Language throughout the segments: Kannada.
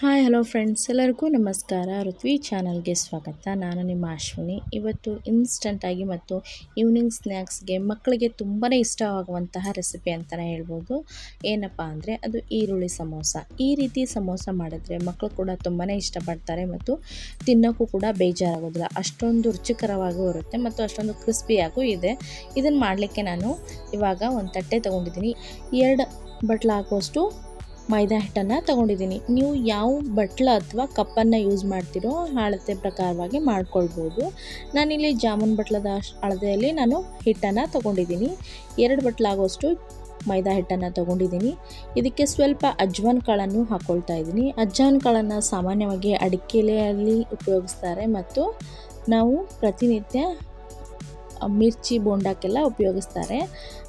Hi, hello friends. ಎಲ್ಲರಿಗೂ ನಮಸ್ಕಾರ. ಋತ್ವಿ ಚಾನಲ್ಗೆ ಸ್ವಾಗತ. ನಾನು ನಿಮ್ಮ ಅಶ್ವಿನಿ. ಇವತ್ತು ಇನ್ಸ್ಟಂಟಾಗಿ ಮತ್ತು ಈವ್ನಿಂಗ್ ಸ್ನ್ಯಾಕ್ಸ್ಗೆ ಮಕ್ಕಳಿಗೆ ತುಂಬಾ ಇಷ್ಟವಾಗುವಂತಹ ರೆಸಿಪಿ ಅಂತಲೇ ಹೇಳ್ಬೋದು. ಏನಪ್ಪ ಅಂದರೆ ಅದು ಈರುಳ್ಳಿ ಸಮೋಸ. ಈ ರೀತಿ ಸಮೋಸ ಮಾಡಿದ್ರೆ ಮಕ್ಕಳು ಕೂಡ ತುಂಬಾ ಇಷ್ಟಪಡ್ತಾರೆ ಮತ್ತು ತಿನ್ನೋಕ್ಕೂ ಕೂಡ ಬೇಜಾರಾಗೋದಿಲ್ಲ. ಅಷ್ಟೊಂದು ರುಚಿಕರವಾಗೂ ಇರುತ್ತೆ ಮತ್ತು ಅಷ್ಟೊಂದು ಕ್ರಿಸ್ಪಿಯಾಗೂ ಇದೆ. ಇದನ್ನು ಮಾಡಲಿಕ್ಕೆ ನಾನು ಇವಾಗ ಒಂದು ತಟ್ಟೆ ತೊಗೊಂಡಿದ್ದೀನಿ. ಎರಡು ಬಟ್ಲು ಹಾಕುವಷ್ಟು ಮೈದಾ ಹಿಟ್ಟನ್ನು ತೊಗೊಂಡಿದ್ದೀನಿ. ನೀವು ಯಾವ ಬಟ್ಲ ಅಥವಾ ಕಪ್ಪನ್ನು ಯೂಸ್ ಮಾಡ್ತೀರೋ ಅಳತೆ ಪ್ರಕಾರವಾಗಿ ಮಾಡ್ಕೊಳ್ಬೋದು. ನಾನಿಲ್ಲಿ ಜಾಮೂನ್ ಬಟ್ಲದ ಅಳತೆಯಲ್ಲಿ ನಾನು ಹಿಟ್ಟನ್ನು ತೊಗೊಂಡಿದ್ದೀನಿ. ಎರಡು ಬಟ್ಲಾಗುವಷ್ಟು ಮೈದಾ ಹಿಟ್ಟನ್ನು ತೊಗೊಂಡಿದ್ದೀನಿ. ಇದಕ್ಕೆ ಸ್ವಲ್ಪ ಅಜ್ವಾನ್ ಕಾಳನ್ನು ಹಾಕ್ಕೊಳ್ತಾ ಇದ್ದೀನಿ. ಅಜ್ವಾನ್ ಕಾಳನ್ನು ಸಾಮಾನ್ಯವಾಗಿ ಅಡಿಕೆಲೆಯಲ್ಲಿ ಉಪಯೋಗಿಸ್ತಾರೆ ಮತ್ತು ನಾವು ಪ್ರತಿನಿತ್ಯ ಮಿರ್ಚಿ ಬೋಂಡಕ್ಕೆಲ್ಲ ಉಪಯೋಗಿಸ್ತಾರೆ.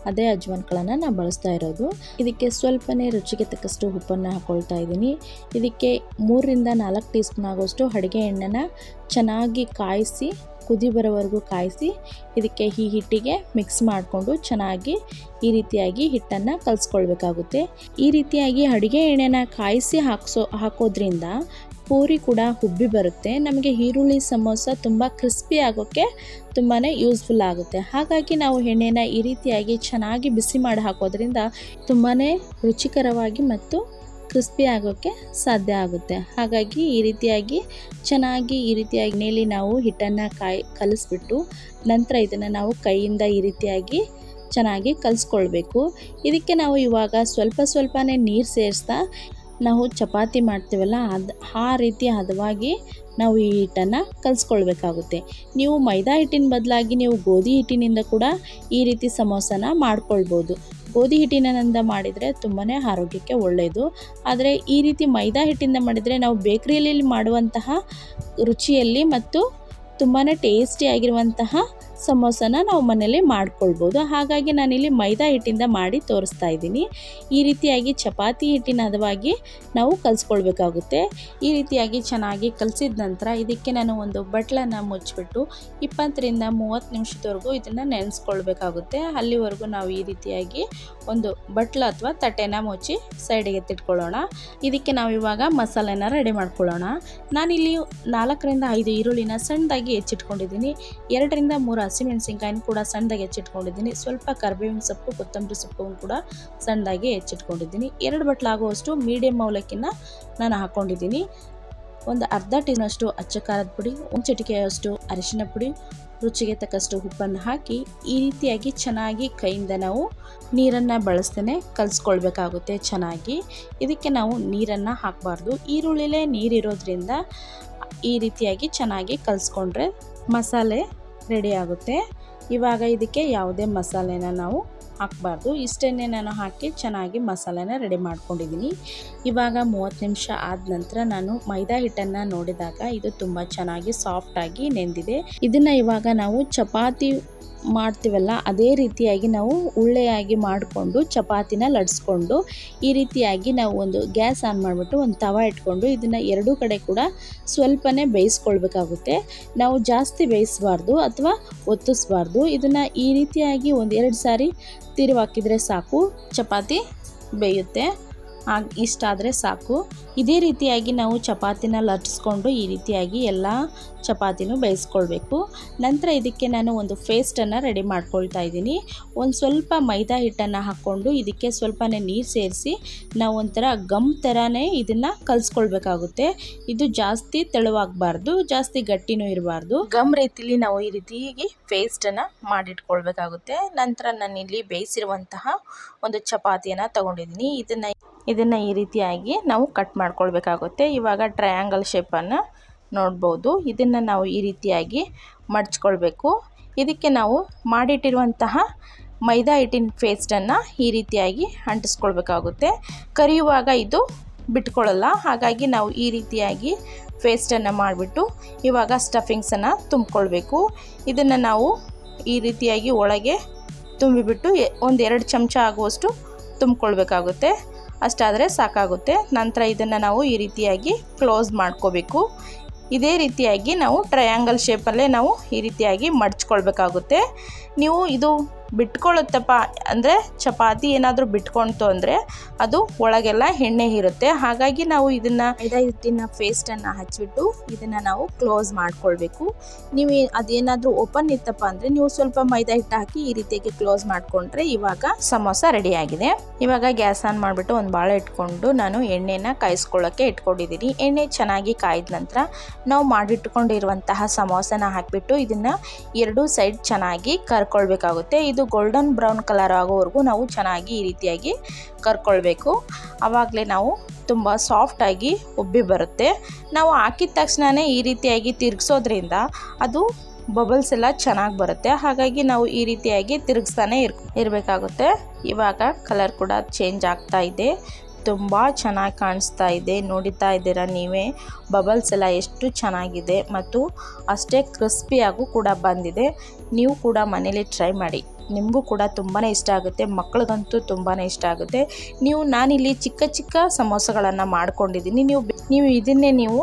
ಅದೇ ಅಜ್ವಾನ್ಗಳನ್ನು ನಾನು ಬಳಸ್ತಾ ಇರೋದು. ಇದಕ್ಕೆ ಸ್ವಲ್ಪನೇ ರುಚಿಗೆ ತಕ್ಕಷ್ಟು ಉಪ್ಪನ್ನು ಹಾಕ್ಕೊಳ್ತಾ ಇದ್ದೀನಿ. ಇದಕ್ಕೆ ಮೂರರಿಂದ ನಾಲ್ಕು ಟೀ ಸ್ಪೂನ್ ಆಗೋಷ್ಟು ಅಡುಗೆ ಎಣ್ಣೆನ ಚೆನ್ನಾಗಿ ಕಾಯಿಸಿ, ಕುದಿ ಬರೋವರೆಗೂ ಕಾಯಿಸಿ, ಇದಕ್ಕೆ ಈ ಹಿಟ್ಟಿಗೆ ಮಿಕ್ಸ್ ಮಾಡಿಕೊಂಡು ಚೆನ್ನಾಗಿ ಈ ರೀತಿಯಾಗಿ ಹಿಟ್ಟನ್ನು ಕಲಿಸ್ಕೊಳ್ಬೇಕಾಗುತ್ತೆ. ಈ ರೀತಿಯಾಗಿ ಅಡುಗೆ ಎಣ್ಣೆನ ಕಾಯಿಸಿ ಹಾಕ್ಸೋ, ಹಾಕೋದ್ರಿಂದ ಪೂರಿ ಕೂಡ ಹುಬ್ಬಿ ಬರುತ್ತೆ. ನಮಗೆ ಈರುಳ್ಳಿ ಸಮೋಸ ತುಂಬ ಕ್ರಿಸ್ಪಿ ಆಗೋಕ್ಕೆ ತುಂಬಾ ಯೂಸ್ಫುಲ್ ಆಗುತ್ತೆ. ಹಾಗಾಗಿ ನಾವು ಎಣ್ಣೆನ ಈ ರೀತಿಯಾಗಿ ಚೆನ್ನಾಗಿ ಬಿಸಿ ಮಾಡಿ ಹಾಕೋದ್ರಿಂದ ತುಂಬಾ ರುಚಿಕರವಾಗಿ ಮತ್ತು ಕ್ರಿಸ್ಪಿ ಆಗೋಕ್ಕೆ ಸಾಧ್ಯ ಆಗುತ್ತೆ. ಹಾಗಾಗಿ ಈ ರೀತಿಯಾಗಿ ಚೆನ್ನಾಗಿ ಈ ರೀತಿಯಾಗಿ ಎಣ್ಣೆಯಲ್ಲಿ ನಾವು ಹಿಟ್ಟನ್ನು ಕಾಯಿ, ಕಲಿಸ್ಬಿಟ್ಟು ನಂತರ ಇದನ್ನು ನಾವು ಕೈಯಿಂದ ಈ ರೀತಿಯಾಗಿ ಚೆನ್ನಾಗಿ ಕಲಿಸ್ಕೊಳ್ಬೇಕು. ಇದಕ್ಕೆ ನಾವು ಇವಾಗ ಸ್ವಲ್ಪ ಸ್ವಲ್ಪನೇ ನೀರು ಸೇರಿಸ್ತಾ ನಾವು ಚಪಾತಿ ಮಾಡ್ತೀವಲ್ಲ, ಅದು, ಆ ರೀತಿ ಹದವಾಗಿ ನಾವು ಈ ಹಿಟ್ಟನ್ನು ಕಲಿಸ್ಕೊಳ್ಬೇಕಾಗುತ್ತೆ. ನೀವು ಮೈದಾ ಹಿಟ್ಟಿನ ಬದಲಾಗಿ ನೀವು ಗೋಧಿ ಹಿಟ್ಟಿನಿಂದ ಕೂಡ ಈ ರೀತಿ ಸಮೋಸನ ಮಾಡ್ಕೊಳ್ಬೋದು. ಗೋಧಿ ಹಿಟ್ಟಿನಿಂದ ಮಾಡಿದರೆ ತುಂಬಾ ಆರೋಗ್ಯಕ್ಕೆ ಒಳ್ಳೆಯದು ಆದರೆ ಈ ರೀತಿ ಮೈದಾ ಹಿಟ್ಟಿಂದ ಮಾಡಿದರೆ ನಾವು ಬೇಕ್ರಿಯಲ್ಲಿ ಮಾಡುವಂತಹ ರುಚಿಯಲ್ಲಿ ಮತ್ತು ತುಂಬಾ ಟೇಸ್ಟಿಯಾಗಿರುವಂತಹ ಸಮೋಸನ ನಾವು ಮನೇಲಿ ಮಾಡ್ಕೊಳ್ಬೋದು. ಹಾಗಾಗಿ ನಾನಿಲ್ಲಿ ಮೈದಾ ಹಿಟ್ಟಿಂದ ಮಾಡಿ ತೋರಿಸ್ತಾ ಇದ್ದೀನಿ. ಈ ರೀತಿಯಾಗಿ ಚಪಾತಿ ಹಿಟ್ಟಿನ ಹದವಾಗಿ ನಾವು ಕಲಿಸ್ಕೊಳ್ಬೇಕಾಗುತ್ತೆ. ಈ ರೀತಿಯಾಗಿ ಚೆನ್ನಾಗಿ ಕಲಿಸಿದ ನಂತರ ಇದಕ್ಕೆ ನಾನು ಒಂದು ಬಟ್ಲನ್ನು ಮುಚ್ಚಿಬಿಟ್ಟು ಇಪ್ಪತ್ತರಿಂದ ಮೂವತ್ತು ನಿಮಿಷದವರೆಗೂ ಇದನ್ನು ನೆನೆಸ್ಕೊಳ್ಬೇಕಾಗುತ್ತೆ. ಅಲ್ಲಿವರೆಗೂ ನಾವು ಈ ರೀತಿಯಾಗಿ ಒಂದು ಬಟ್ಲು ಅಥವಾ ತಟ್ಟೆನ ಮುಚ್ಚಿ ಸೈಡಿಗೆ ತಿಟ್ಕೊಳ್ಳೋಣ. ಇದಕ್ಕೆ ನಾವು ಇವಾಗ ಮಸಾಲೆನ ರೆಡಿ ಮಾಡ್ಕೊಳ್ಳೋಣ. ನಾನಿಲ್ಲಿ ನಾಲ್ಕರಿಂದ ಐದು ಈರುಳ್ಳಿನ ಸಣ್ಣದಾಗಿ ಹೆಚ್ಚಿಟ್ಕೊಂಡಿದ್ದೀನಿ. ಎರಡರಿಂದ ಮೂರು ಹಸಿಮೆಣಸಿನ್ಕಾಯಿನ ಕೂಡ ಸಣ್ಣದಾಗಿ ಹೆಚ್ಚಿಟ್ಕೊಂಡಿದ್ದೀನಿ. ಸ್ವಲ್ಪ ಕರಿಬೇವಿನ ಸೊಪ್ಪು, ಕೊತ್ತಂಬರಿ ಸೊಪ್ಪು ಕೂಡ ಸಣ್ಣದಾಗಿ ಹೆಚ್ಚಿಟ್ಕೊಂಡಿದ್ದೀನಿ. ಎರಡು ಬಟ್ಲಾಗುವಷ್ಟು ಮೀಡಿಯಮ್ ಅವಲಕ್ಕಿನ ನಾನು ಹಾಕ್ಕೊಂಡಿದ್ದೀನಿ ಒಂದು ಅರ್ಧ ಟೀನಷ್ಟು ಅಚ್ಚ ಖಾರದ ಪುಡಿ, ಒಂದು ಚಿಟಿಕೆಯಷ್ಟು ಅರಿಶಿನ ಪುಡಿ, ರುಚಿಗೆ ತಕ್ಕಷ್ಟು ಉಪ್ಪನ್ನು ಹಾಕಿ ಈ ರೀತಿಯಾಗಿ ಚೆನ್ನಾಗಿ ಕೈಯಿಂದ ನಾವು ನೀರನ್ನು ಬಳಸ್ತೇನೆ, ಕಲಿಸ್ಕೊಳ್ಬೇಕಾಗುತ್ತೆ ಚೆನ್ನಾಗಿ. ಇದಕ್ಕೆ ನಾವು ನೀರನ್ನು ಹಾಕಬಾರ್ದು. ಈರುಳ್ಳಿಲೇ ನೀರಿರೋದ್ರಿಂದ ಈ ರೀತಿಯಾಗಿ ಚೆನ್ನಾಗಿ ಕಲಿಸ್ಕೊಂಡ್ರೆ ಮಸಾಲೆ ರೆಡಿ ಆಗುತ್ತೆ. ಇವಾಗ ಇದಕ್ಕೆ ಯಾವುದೇ ಮಸಾಲೆನ ನಾವು ಹಾಕಬಾರ್ದು. ಇಷ್ಟನ್ನೇ ನಾನು ಹಾಕಿ ಚೆನ್ನಾಗಿ ಮಸಾಲೆನ ರೆಡಿ ಮಾಡ್ಕೊಂಡಿದ್ದೀನಿ. ಇವಾಗ ಮೂವತ್ತು ನಿಮಿಷ ಆದ ನಂತರ ನಾನು ಮೈದಾ ಹಿಟ್ಟನ್ನು ನೋಡಿದಾಗ ಇದು ತುಂಬ ಚೆನ್ನಾಗಿ ಸಾಫ್ಟಾಗಿ ನೆಂದಿದೆ. ಇದನ್ನು ಇವಾಗ ನಾವು ಚಪಾತಿ ಮಾಡ್ತೀವಲ್ಲ, ಅದೇ ರೀತಿಯಾಗಿ ನಾವು ಉಳ್ಳೆಯಾಗಿ ಮಾಡಿಕೊಂಡು ಚಪಾತಿನ ಲಡ್ಸ್ಕೊಂಡು, ಈ ರೀತಿಯಾಗಿ ನಾವು ಒಂದು ಗ್ಯಾಸ್ ಆನ್ ಮಾಡಿಬಿಟ್ಟು ಒಂದು ತವ ಇಟ್ಕೊಂಡು ಇದನ್ನು ಎರಡೂ ಕಡೆ ಕೂಡ ಸ್ವಲ್ಪನೇ ಬೇಯಿಸ್ಕೊಳ್ಬೇಕಾಗುತ್ತೆ. ನಾವು ಜಾಸ್ತಿ ಬೇಯಿಸಬಾರ್ದು ಅಥವಾ ಒತ್ತಿಸ್ಬಾರ್ದು. ಇದನ್ನು ಈ ರೀತಿಯಾಗಿ ಒಂದು ಎರಡು ಸಾರಿ ತಿರುವಾಕಿದರೆ ಸಾಕು, ಚಪಾತಿ ಬೇಯುತ್ತೆ. ಇಷ್ಟಾದರೆ ಸಾಕು. ಇದೇ ರೀತಿಯಾಗಿ ನಾವು ಚಪಾತಿನ ಲಟ್ಸ್ಕೊಂಡು ಈ ರೀತಿಯಾಗಿ ಎಲ್ಲ ಚಪಾತಿನೂ ಬೇಯಿಸ್ಕೊಳ್ಬೇಕು. ನಂತರ ಇದಕ್ಕೆ ನಾನು ಒಂದು ಫೇಸ್ಟನ್ನು ರೆಡಿ ಮಾಡ್ಕೊಳ್ತಾ ಇದ್ದೀನಿ. ಒಂದು ಸ್ವಲ್ಪ ಮೈದಾ ಹಿಟ್ಟನ್ನು ಹಾಕ್ಕೊಂಡು ಇದಕ್ಕೆ ಸ್ವಲ್ಪನೇ ನೀರು ಸೇರಿಸಿ ನಾವು ಒಂಥರ ಗಮ್ ಥರನೇ ಇದನ್ನು ಕಲಿಸ್ಕೊಳ್ಬೇಕಾಗುತ್ತೆ. ಇದು ಜಾಸ್ತಿ ತೆಳುವಾಗಬಾರ್ದು, ಜಾಸ್ತಿ ಗಟ್ಟಿನೂ ಇರಬಾರ್ದು. ಗಮ್ ರೀತಿಲಿ ನಾವು ಈ ರೀತಿಯಾಗಿ ಪೇಸ್ಟನ್ನು ಮಾಡಿಟ್ಕೊಳ್ಬೇಕಾಗುತ್ತೆ. ನಂತರ ನಾನಿಲ್ಲಿ ಬೇಯಿಸಿರುವಂತಹ ಒಂದು ಚಪಾತಿಯನ್ನು ತಗೊಂಡಿದ್ದೀನಿ. ಇದನ್ನು ಇದನ್ನು ಈ ರೀತಿಯಾಗಿ ನಾವು ಕಟ್ ಮಾಡ್ಕೊಳ್ಬೇಕಾಗುತ್ತೆ. ಇವಾಗ ಟ್ರಯಾಂಗಲ್ ಶೇಪನ್ನು ನೋಡ್ಬೋದು. ಇದನ್ನು ನಾವು ಈ ರೀತಿಯಾಗಿ ಮಡ್ಚ್ಕೊಳ್ಬೇಕು. ಇದಕ್ಕೆ ನಾವು ಮಾಡಿಟ್ಟಿರುವಂತಹ ಮೈದಾ ಹಿಟ್ಟಿನ ಪೇಸ್ಟನ್ನು ಈ ರೀತಿಯಾಗಿ ಅಂಟಿಸ್ಕೊಳ್ಬೇಕಾಗುತ್ತೆ. ಕರಿಯುವಾಗ ಇದು ಬಿಟ್ಕೊಳ್ಳಲ್ಲ ಹಾಗಾಗಿ ನಾವು ಈ ರೀತಿಯಾಗಿ ಪೇಸ್ಟನ್ನು ಮಾಡಿಬಿಟ್ಟು ಇವಾಗ ಸ್ಟಫಿಂಗ್ಸನ್ನು ತುಂಬಿಕೊಳ್ಬೇಕು. ಇದನ್ನು ನಾವು ಈ ರೀತಿಯಾಗಿ ಒಳಗೆ ತುಂಬಿಬಿಟ್ಟು ಒಂದು ಎರಡು ಚಮಚ ಆಗುವಷ್ಟು ತುಂಬಿಕೊಳ್ಬೇಕಾಗುತ್ತೆ. ಅಷ್ಟಾದರೆ ಸಾಕಾಗುತ್ತೆ. ನಂತರ ಇದನ್ನು ನಾವು ಈ ರೀತಿಯಾಗಿ ಕ್ಲೋಸ್ ಮಾಡ್ಕೋಬೇಕು. ಇದೇ ರೀತಿಯಾಗಿ ನಾವು ಟ್ರಯಾಂಗಲ್ ಶೇಪಲ್ಲೇ ನಾವು ಈ ರೀತಿಯಾಗಿ ಮಡ್ಚ್ಕೊಳ್ಬೇಕಾಗುತ್ತೆ. ನೀವು ಇದು ಬಿಟ್ಕೊಳ್ಳುತ್ತಪ್ಪ. ಅಂದರೆ ಚಪಾತಿ ಏನಾದರೂ ಬಿಟ್ಕೊಳ್ತು ಅಂದರೆ ಅದು ಒಳಗೆಲ್ಲ ಎಣ್ಣೆ ಇರುತ್ತೆ. ಹಾಗಾಗಿ ನಾವು ಇದನ್ನು ಮೈದಾ ಹಿಟ್ಟಿನ ಪೇಸ್ಟನ್ನು ಹಚ್ಚಿಬಿಟ್ಟು ಇದನ್ನು ನಾವು ಕ್ಲೋಸ್ ಮಾಡ್ಕೊಳ್ಬೇಕು. ನೀವು ಅದೇನಾದರೂ ಓಪನ್ ಇತ್ತಪ್ಪ ಅಂದರೆ ನೀವು ಸ್ವಲ್ಪ ಮೈದಾ ಹಿಟ್ಟು ಹಾಕಿ ಈ ರೀತಿಯಾಗಿ ಕ್ಲೋಸ್ ಮಾಡಿಕೊಂಡ್ರೆ ಇವಾಗ ಸಮೋಸ ರೆಡಿಯಾಗಿದೆ ಇವಾಗ ಗ್ಯಾಸ್ ಆನ್ ಮಾಡಿಬಿಟ್ಟು ಒಂದು ಬಾಳೆ ಇಟ್ಕೊಂಡು ನಾನು ಎಣ್ಣೆನ ಕಾಯಿಸ್ಕೊಳ್ಳೋಕ್ಕೆ ಇಟ್ಕೊಂಡಿದ್ದೀನಿ. ಎಣ್ಣೆ ಚೆನ್ನಾಗಿ ಕಾಯ್ದ ನಂತರ ನಾವು ಮಾಡಿಟ್ಕೊಂಡಿರುವಂತಹ ಸಮೋಸನ ಹಾಕಿಬಿಟ್ಟು ಇದನ್ನು ಎರಡೂ ಸೈಡ್ ಚೆನ್ನಾಗಿ ಕರ್ಕೊಳ್ಬೇಕಾಗುತ್ತೆ. ಗೋಲ್ಡನ್ ಬ್ರೌನ್ ಕಲರ್ ಆಗೋವರೆಗೂ ನಾವು ಚೆನ್ನಾಗಿ ಈ ರೀತಿಯಾಗಿ ಕರ್ಕೊಳ್ಬೇಕು. ಆವಾಗಲೇ ನಾವು ತುಂಬ ಸಾಫ್ಟಾಗಿ ಉಬ್ಬಿ ಬರುತ್ತೆ. ನಾವು ಹಾಕಿದ ತಕ್ಷಣವೇ ಈ ರೀತಿಯಾಗಿ ತಿರುಗಿಸೋದ್ರಿಂದ ಅದು ಬಬಲ್ಸ್ ಎಲ್ಲ ಚೆನ್ನಾಗಿ ಬರುತ್ತೆ. ಹಾಗಾಗಿ ನಾವು ಈ ರೀತಿಯಾಗಿ ತಿರುಗಿಸ್ತಾನೆ ಇರ್, ಇರಬೇಕಾಗುತ್ತೆ. ಇವಾಗ ಕಲರ್ ಕೂಡ ಚೇಂಜ್ ಆಗ್ತಾ ಇದೆ. ತುಂಬ ಚೆನ್ನಾಗಿ ಕಾಣಿಸ್ತಾ ಇದೆ. ನೋಡಿತಾ ಇದ್ದೀರಾ ನೀವೇ? ಬಬಲ್ಸ್ ಎಲ್ಲ ಎಷ್ಟು ಚೆನ್ನಾಗಿದೆ. ಮತ್ತು ಅಷ್ಟೇ ಕ್ರಿಸ್ಪಿಯಾಗೂ ಕೂಡ ಬಂದಿದೆ. ನೀವು ಕೂಡ ಮನೇಲಿ ಟ್ರೈ ಮಾಡಿ. ನಿಮಗೂ ಕೂಡ ತುಂಬಾ ಇಷ್ಟ ಆಗುತ್ತೆ ಮಕ್ಕಳಿಗಂತೂ ತುಂಬಾ ಇಷ್ಟ ಆಗುತ್ತೆ. ನೀವು ನಾನಿಲ್ಲಿ ಚಿಕ್ಕ ಚಿಕ್ಕ ಸಮೋಸಗಳನ್ನು ಮಾಡ್ಕೊಂಡಿದ್ದೀನಿ. ನೀವು ನೀವು ಇದನ್ನೇ ನೀವು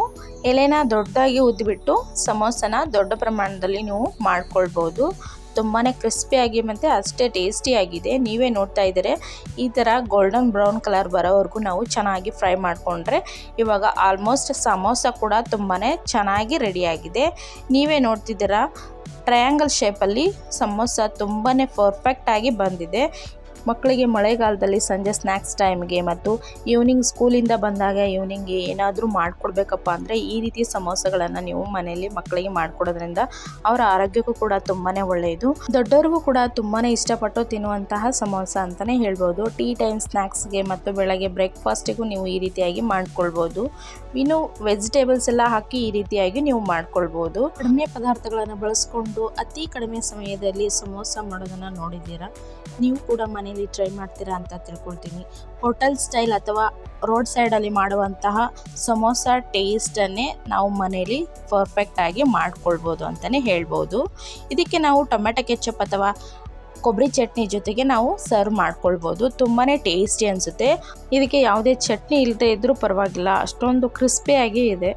ಎಲೆನ ದೊಡ್ಡದಾಗಿ ಉದ್ದಿಬಿಟ್ಟು ಸಮೋಸನ ದೊಡ್ಡ ಪ್ರಮಾಣದಲ್ಲಿ ನೀವು ಮಾಡ್ಕೊಳ್ಬೋದು. ತುಂಬಾ ಕ್ರಿಸ್ಪಿಯಾಗಿ ಮತ್ತು ಅಷ್ಟೇ ಟೇಸ್ಟಿಯಾಗಿದೆ ನೀವೇ ನೋಡ್ತಾ ಇದ್ದೀರಿ. ಈ ಥರ ಗೋಲ್ಡನ್ ಬ್ರೌನ್ ಕಲರ್ ಬರೋವರೆಗೂ ನಾವು ಚೆನ್ನಾಗಿ ಫ್ರೈ ಮಾಡಿಕೊಂಡ್ರೆ ಇವಾಗ ಆಲ್ಮೋಸ್ಟ್ ಸಮೋಸ ಕೂಡ ತುಂಬಾ ಚೆನ್ನಾಗಿ ರೆಡಿಯಾಗಿದೆ ನೀವೇ ನೋಡ್ತಿದ್ದೀರಾ? ಟ್ರಯಾಂಗಲ್ ಶೇಪಲ್ಲಿ ಸಮೋಸ ತುಂಬಾ ಪರ್ಫೆಕ್ಟಾಗಿ ಬಂದಿದೆ. ಮಕ್ಕಳಿಗೆ ಮಳೆಗಾಲದಲ್ಲಿ ಸಂಜೆ ಸ್ನ್ಯಾಕ್ಸ್ ಟೈಮ್ಗೆ ಮತ್ತು ಈವ್ನಿಂಗ್ ಸ್ಕೂಲಿಂದ ಬಂದಾಗ ಈವ್ನಿಂಗ್ ಏನಾದರೂ ಮಾಡಿಕೊಡ್ಬೇಕಪ್ಪ ಅಂದರೆ ಈ ರೀತಿ ಸಮೋಸಗಳನ್ನು ನೀವು ಮನೆಯಲ್ಲಿ ಮಕ್ಕಳಿಗೆ ಮಾಡಿಕೊಡೋದ್ರಿಂದ ಅವರ ಆರೋಗ್ಯಕ್ಕೂ ಕೂಡ ತುಂಬಾ ಒಳ್ಳೆಯದು ದೊಡ್ಡವ್ರಿಗೂ ಕೂಡ ತುಂಬಾ ಇಷ್ಟಪಟ್ಟು ತಿನ್ನುವಂತಹ ಸಮೋಸ ಅಂತಲೇ ಹೇಳ್ಬೋದು. ಟೀ ಟೈಮ್ ಸ್ನ್ಯಾಕ್ಸ್ಗೆ ಮತ್ತು ಬೆಳಗ್ಗೆ ಬ್ರೇಕ್ಫಾಸ್ಟಿಗೂ ನೀವು ಈ ರೀತಿಯಾಗಿ ಮಾಡ್ಕೊಳ್ಬೋದು. ಇನ್ನು ವೆಜಿಟೇಬಲ್ಸ್ ಎಲ್ಲ ಹಾಕಿ ಈ ರೀತಿಯಾಗಿ ನೀವು ಮಾಡ್ಕೊಳ್ಬೋದು. ಕಡಿಮೆ ಪದಾರ್ಥಗಳನ್ನು ಬಳಸ್ಕೊಂಡು ಅತಿ ಕಡಿಮೆ ಸಮಯದಲ್ಲಿ ಸಮೋಸ ಮಾಡೋದನ್ನು ನೋಡಿದ್ದೀರಾ? ನೀವು ಕೂಡ ಮನೇಲಿ ಟ್ರೈ ಮಾಡ್ತೀರಾ ಅಂತ ತಿಳ್ಕೊಳ್ತೀನಿ. ಹೋಟೆಲ್ ಸ್ಟೈಲ್ ಅಥವಾ ರೋಡ್ ಸೈಡಲ್ಲಿ ಮಾಡುವಂತಹ ಸಮೋಸ ಟೇಸ್ಟನ್ನೇ ನಾವು ಮನೇಲಿ ಪರ್ಫೆಕ್ಟಾಗಿ ಮಾಡ್ಕೊಳ್ಬೋದು ಅಂತಲೇ ಹೇಳ್ಬೋದು. ಇದಕ್ಕೆ ನಾವು ಟೊಮೆಟೊ ಕೆಚಪ್ ಅಥವಾ ಕೊಬ್ಬರಿ ಚಟ್ನಿ ಜೊತೆಗೆ ನಾವು ಸರ್ವ್ ಮಾಡ್ಕೊಳ್ಬೋದು. ತುಂಬಾ ಟೇಸ್ಟಿ ಅನಿಸುತ್ತೆ. ಇದಕ್ಕೆ ಯಾವುದೇ ಚಟ್ನಿ ಇಲ್ಲದೆ ಇದ್ದರೂ ಪರವಾಗಿಲ್ಲ. ಅಷ್ಟೊಂದು ಕ್ರಿಸ್ಪಿಯಾಗಿ ಇದೆ.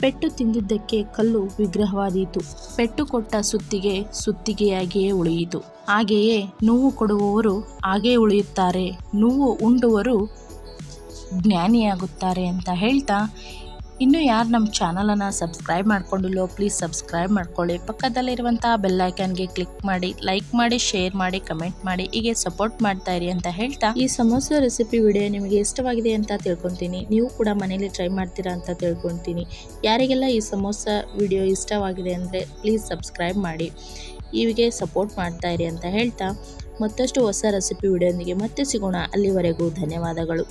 ಪೆಟ್ಟು ತಿಂದಿದ್ದಕ್ಕೆ ಕಲ್ಲು ವಿಗ್ರಹವಾದೀತು. ಪೆಟ್ಟು ಕೊಟ್ಟ ಸುತ್ತಿಗೆ ಸುತ್ತಿಗೆಯಾಗಿಯೇ ಉಳಿಯಿತು. ಹಾಗೆಯೇ ನೋವು ಕೊಡುವವರು ಹಾಗೇ ಉಳಿಯುತ್ತಾರೆ. ನೋವು ಉಂಡುವರು ಜ್ಞಾನಿಯಾಗುತ್ತಾರೆ ಅಂತ ಹೇಳ್ತಾ ಇನ್ನೂ ಯಾರು ನಮ್ಮ ಚಾನಲನ್ನು ಸಬ್ಸ್ಕ್ರೈಬ್ ಮಾಡ್ಕೊಂಡಿಲ್ಲೋ ಪ್ಲೀಸ್ ಸಬ್ಸ್ಕ್ರೈಬ್ ಮಾಡ್ಕೊಳ್ಳಿ. ಪಕ್ಕದಲ್ಲಿರುವಂಥ ಬೆಲ್ಲೈಕನ್ಗೆ ಕ್ಲಿಕ್ ಮಾಡಿ ಲೈಕ್ ಮಾಡಿ ಶೇರ್ ಮಾಡಿ ಕಮೆಂಟ್ ಮಾಡಿ, ಹೀಗೆ ಸಪೋರ್ಟ್ ಮಾಡ್ತಾ ಇರಿ ಅಂತ ಹೇಳ್ತಾ ಈ ಸಮೋಸ ರೆಸಿಪಿ ವಿಡಿಯೋ ನಿಮಗೆ ಇಷ್ಟವಾಗಿದೆ ಅಂತ ತಿಳ್ಕೊತೀನಿ. ನೀವು ಕೂಡ ಮನೇಲಿ ಟ್ರೈ ಮಾಡ್ತೀರಾ ಅಂತ ತಿಳ್ಕೊತೀನಿ. ಯಾರಿಗೆಲ್ಲ ಈ ಸಮೋಸ ವಿಡಿಯೋ ಇಷ್ಟವಾಗಿದೆ ಅಂದರೆ ಪ್ಲೀಸ್ ಸಬ್ಸ್ಕ್ರೈಬ್ ಮಾಡಿ ಇವಿಗೆ ಸಪೋರ್ಟ್ ಮಾಡ್ತಾ ಇರಿ ಅಂತ ಹೇಳ್ತಾ ಮತ್ತಷ್ಟು ಹೊಸ ರೆಸಿಪಿ ವಿಡಿಯೋನಿಗೆ ಮತ್ತೆ ಸಿಗೋಣ. ಅಲ್ಲಿವರೆಗೂ ಧನ್ಯವಾದಗಳು.